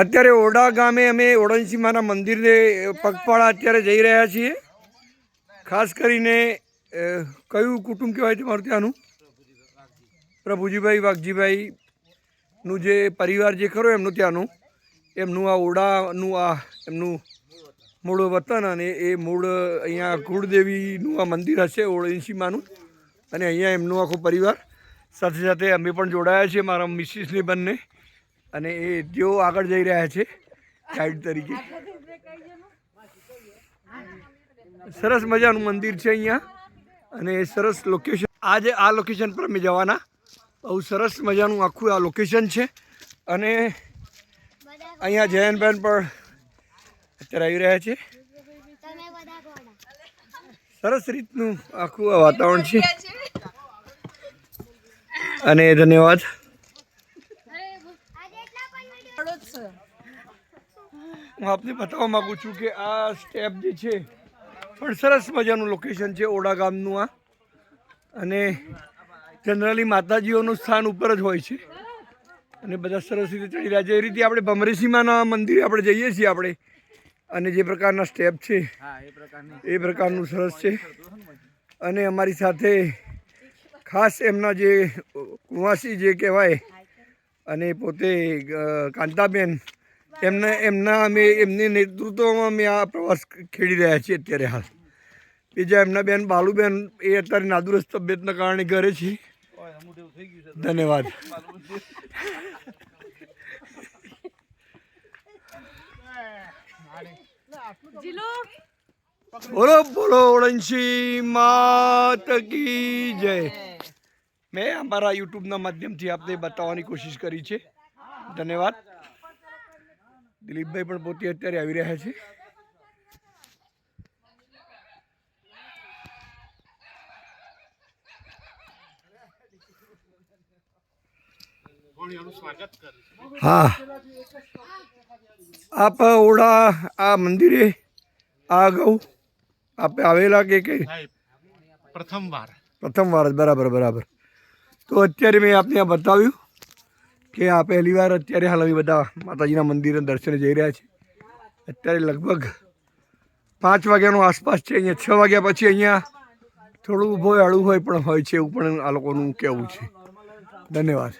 અત્યારે ઓડા ગામે અમે ઓડનસીમાના મંદિરને પગપાળા અત્યારે જઈ રહ્યા છીએ. ખાસ કરીને કયું કુટુંબ કહેવાય તમારું ત્યાંનું? પ્રભુજીભાઈ, વાઘજીભાઈનું જે પરિવાર જે ખરો એમનું ત્યાંનું. એમનું આ ઓડાનું આ, એમનું મૂળ વતન અને એ મૂળ અહીંયા કુળદેવીનું આ મંદિર હશે ઓળસીમાનું અને અહીંયા એમનો આખો પરિવાર. સાથે સાથે અમે પણ જોડાયા છીએ, મારા મિસિસને બંને. અને એ તેઓ આગળ જઈ રહ્યા છે ગાઈડ તરીકે. સરસ મજાનું મંદિર છે અહીંયા. અને સરસ લોકેશન આજે આ લોકેશન પર અમે જવાના. બહુ સરસ મજાનું આખું આ લોકેશન છે. અને અહીંયા જયનબેન પણ અત્યારે આવી રહ્યા છે. સરસ રીતનું આખું આ વાતાવરણ છે. અને ધન્યવાદ આજે એટલા પણ વીડિયો હું આપને બતાવવા માગું છું કે આ સ્ટેપ જે છે, પણ સરસ મજાનું લોકેશન છે ઓડા ગામનું આ. અને જનરલી માતાજીઓનું સ્થાન ઉપર જ હોય છે. અને બધા સરસ રીતે ચડી રહ્યા છે. એ રીતે આપણે ભમરેસીમાના મંદિરે આપણે જઈએ છીએ આપણે. અને જે પ્રકારના સ્ટેપ છે, એ પ્રકારનું સરસ છે. અને અમારી સાથે ખાસ એમના જે કુંવાસી જે કહેવાય, અને પોતે કાંતાબેન એમને, એમના અમે, એમની નેતૃત્વમાં અમે આ પ્રવાસ ખેડી રહ્યા છીએ અત્યારે હાલ. બીજા એમના બેન, બાલુબેન, એ અત્યારે નાદુરસ્ત તબિયતના કારણે ઘરે છે. ધન્યવાદ. બોલો બોલો, ઓળંશી માત કી જય. મેં અમારા યુટ્યુબના માધ્યમથી આપને બતાવવાની કોશિશ કરી છે. ધન્યવાદ. દિલીપભાઈ પણ પોતે અત્યારે આવી રહ્યા છે. હા. આપ ઓડા આ મંદિરે આ અગાઉ આપે આવેલા કે કઈ પ્રથમ વાર પ્રથમ વાર બરાબર બરાબર. તો અત્યારે મેં આપને આ બતાવ્યું કે આ પહેલી વાર અત્યારે હાલ અમે બધા માતાજીના મંદિરે દર્શને જઈ રહ્યા છે. અત્યારે લગભગ પાંચ વાગ્યાનો આસપાસ છે, અહીંયા છ વાગ્યા પછી અહીંયા થોડું ઊભો આડું હોય પણ હોય છે એવું પણ આ લોકોનું કહેવું છે. ધન્યવાદ.